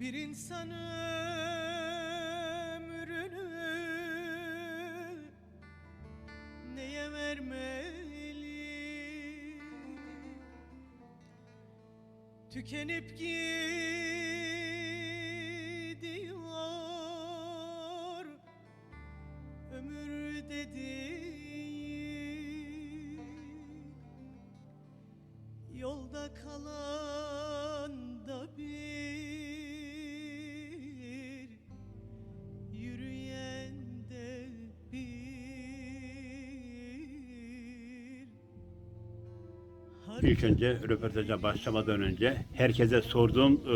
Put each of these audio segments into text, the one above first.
Bir insan ömrünü neye vermeli? Tükenip gidiyor ömür dediğin Yolda kalan İlk önce röportaja başlamadan önce herkese sorduğum e,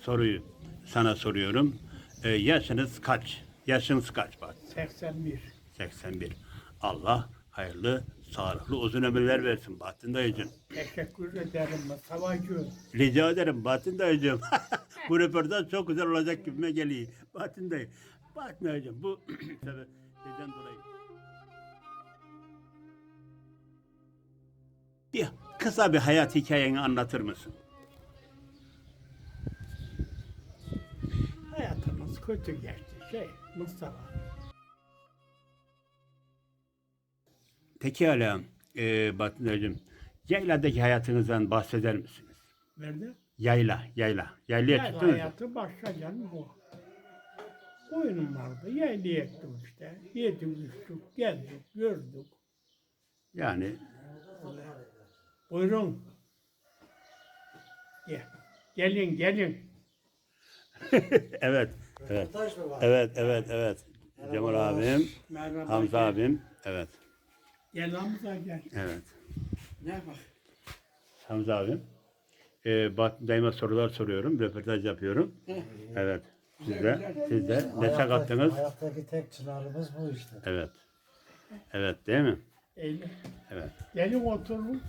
soruyu sana soruyorum. E, yaşınız kaç? Yaşınız kaç bak? 81. 81. Allah hayırlı, sağlıklı, uzun ömürler versin Bahattin dayıcığım. Teşekkür ederim Mustafa'cığım. Rica ederim Bahattin dayıcığım. bu röportaj çok güzel olacak gibime geliyor. Bahattin dayı. Bahattin dayıcığım bu neden dolayı. Bir kısa bir hayat hikayeni anlatır mısın? Hayatımız kötü geçti. Şey Mustafa. Peki hala e, Bahattin dayıcığım Yayla'daki hayatınızdan bahseder misiniz? Nerede? Yayla, yayla. Yaylaya Yayla çıktınız mı? hayatı başka canım bu. Oyunum vardı. Yaylı ettim işte. Yedik, içtik, gezdik, gördük. Yani Buyurun. Gel. Gelin, gelin. evet, evet. Evet, evet, evet. Cemal abim, Merhaba. Hamza gel. abim, evet, Gel Hamza gel. evet. Ne bak. Hamza abim. Ee, Bahattin dayıma sorular soruyorum, röportaj yapıyorum. Evet. Siz de, siz de ne Hayattaki- kattınız? Hayattaki tek çınarımız bu işte. Evet. Evet, değil mi? Eyle. Evet. Gelin oturun.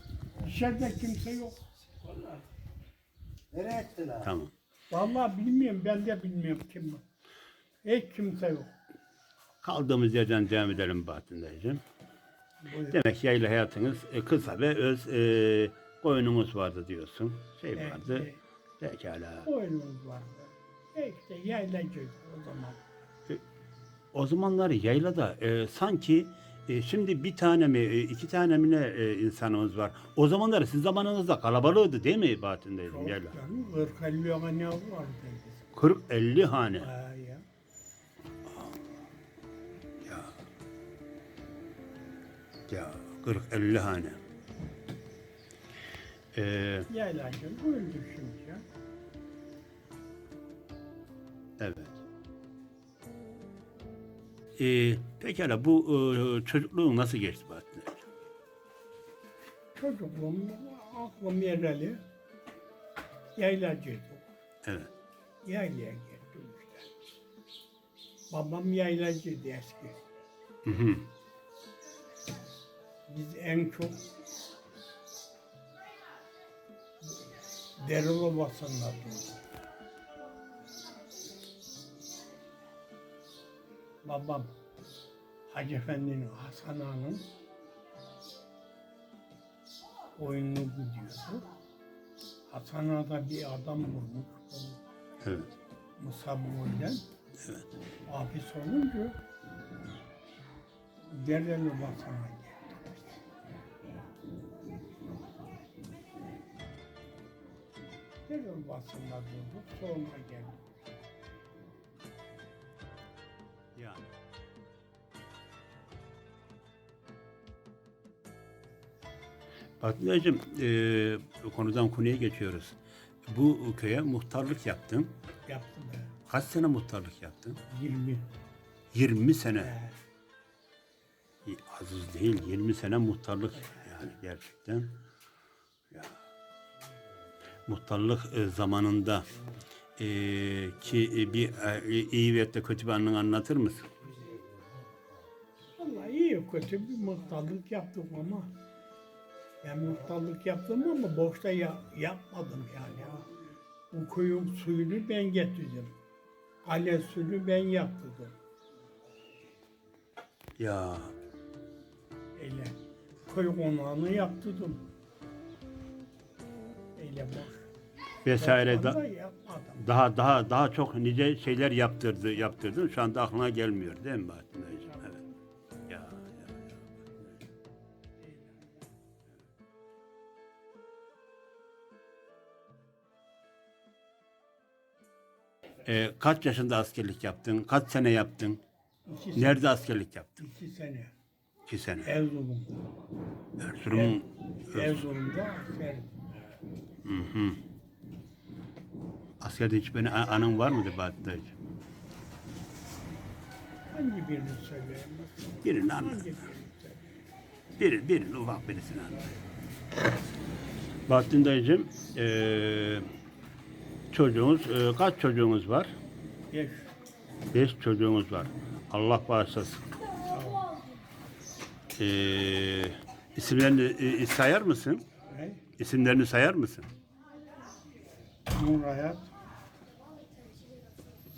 İçeride kimse yok. Vallahi. Nereye ettiler? Tamam. Vallahi bilmiyorum. Ben de bilmiyorum kim bu. Hiç kimse yok. Kaldığımız yerden devam edelim Bahattin dayıcığım. Demek yayla hayatınız e, kısa ve öz e, koyunumuz vardı diyorsun. Şey Evet, vardı. evet. Pekala. Oyunumuz vardı. E işte yaylacıydı o zaman. O zamanlar yaylada e, sanki e, şimdi bir tane mi e, iki tane mi ne e, insanımız var. O zamanlar sizin zamanınızda kalabalığıydı değil mi Bahattin dayıcığım Çok canım. Kırk elli ne vardı. 40-50 hane. Ha ya. Ya 40-50 hane. Ee, Yaylacı öldü şimdi ya. Ee, pekala bu e, çocukluğun nasıl geçti Bahattin dayıcığım? Çocukluğum aklım yereli. Yaylacıydı. Evet. Yaylaya gittim işte. Babam yaylacıydı eski. Hı hı. Biz en çok Deril Ovası'nda durduk. Babam Hacı Efendi'nin Hasan Ağa'nın oyununu gidiyordu. Hasan Ağa da bir adam vurmuş. Evet. Musa Boy'dan. Evet. Hapis olunca Dereli Ovası'na geldi. Dereli Ovası'nda durduk. Sonra geldi. Yani. Bahattin dayıcığım e, konudan konuya geçiyoruz. Bu köye muhtarlık yaptın. Yaptı be. Kaç sene muhtarlık yaptın? 20. 20 sene. Ee, Aziz değil, 20 sene muhtarlık yani gerçekten. Ya. Muhtarlık e, zamanında e, ki e, bir e, iyi ve de kötü bir anını anlatır mısın? Vallahi iyi kötü bir muhtarlık yaptık ama ben muhtarlık yaptım ama boşta ya, yapmadım yani. Ya. Bu köyün suyunu ben getirdim. Kale suyunu ben yaptırdım. Ya Öyle köy konağını yaptırdım. Öyle boş. Vesaire da, daha daha daha çok nice şeyler yaptırdı yaptırdın. Şu anda aklına gelmiyor değil mi Bahattin dayıcığım? Evet. Ya, ya, ya. Ee, kaç yaşında askerlik yaptın? Kaç sene yaptın? İki sene, Nerede askerlik yaptın? iki sene. İki sene. Erzurum'da. Erzurum'un Erzurum'da askerim. Askerde hiç beni anın var mıydı Bahattin dayıcığım? Hangi birini söyleyeyim? Birini anlat. Hangi birini söyleyeyim? Bir, birini ufak birisini anlat. Bahattin dayıcığım, eee çocuğunuz, eee, kaç çocuğunuz var? Beş. Beş çocuğunuz var. Allah bağışlasın. Eee isimlerini e, sayar mısın? Ne? İsimlerini sayar mısın? Nur Hayat.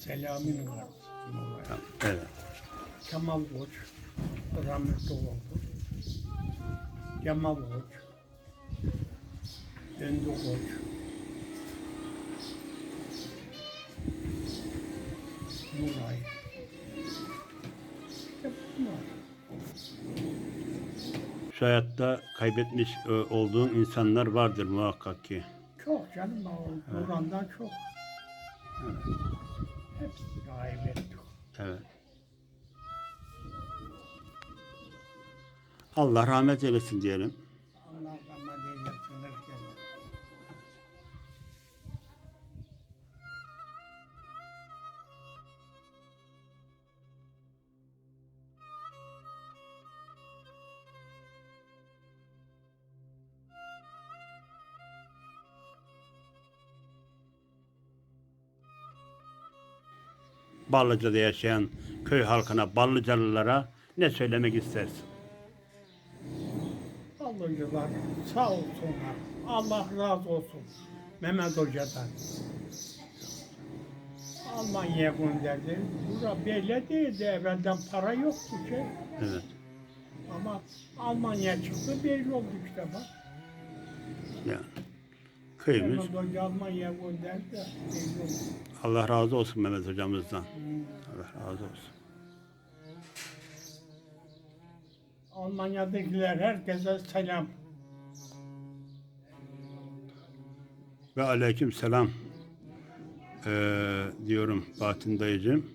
Selami'nin var. Evet. Kemal Koç. Rahmetli oldu. Kemal Koç. Döndü Koç. Nuray. Hep bunlar. Şu hayatta kaybetmiş e, olduğun insanlar vardır muhakkak ki. Çok canım o Nuran'dan çok. Hepsini kaybettik. Evet. Allah rahmet eylesin diyelim. Ballıca'da yaşayan köy halkına, Ballıcalılara ne söylemek istersin? Alıcılar sağ olsunlar. Allah razı olsun. Mehmet Hoca'dan. Almanya'ya gönderdi. Bura böyle değildi. Evvelden para yoktu ki. Evet. Ama Almanya çıktı belli oldu işte bak. Yani köyümüz. Allah razı olsun Mehmet hocamızdan. Allah razı olsun. Almanya'dakiler herkese selam. Ve aleyküm selam eee, diyorum Bahattin dayıcığım.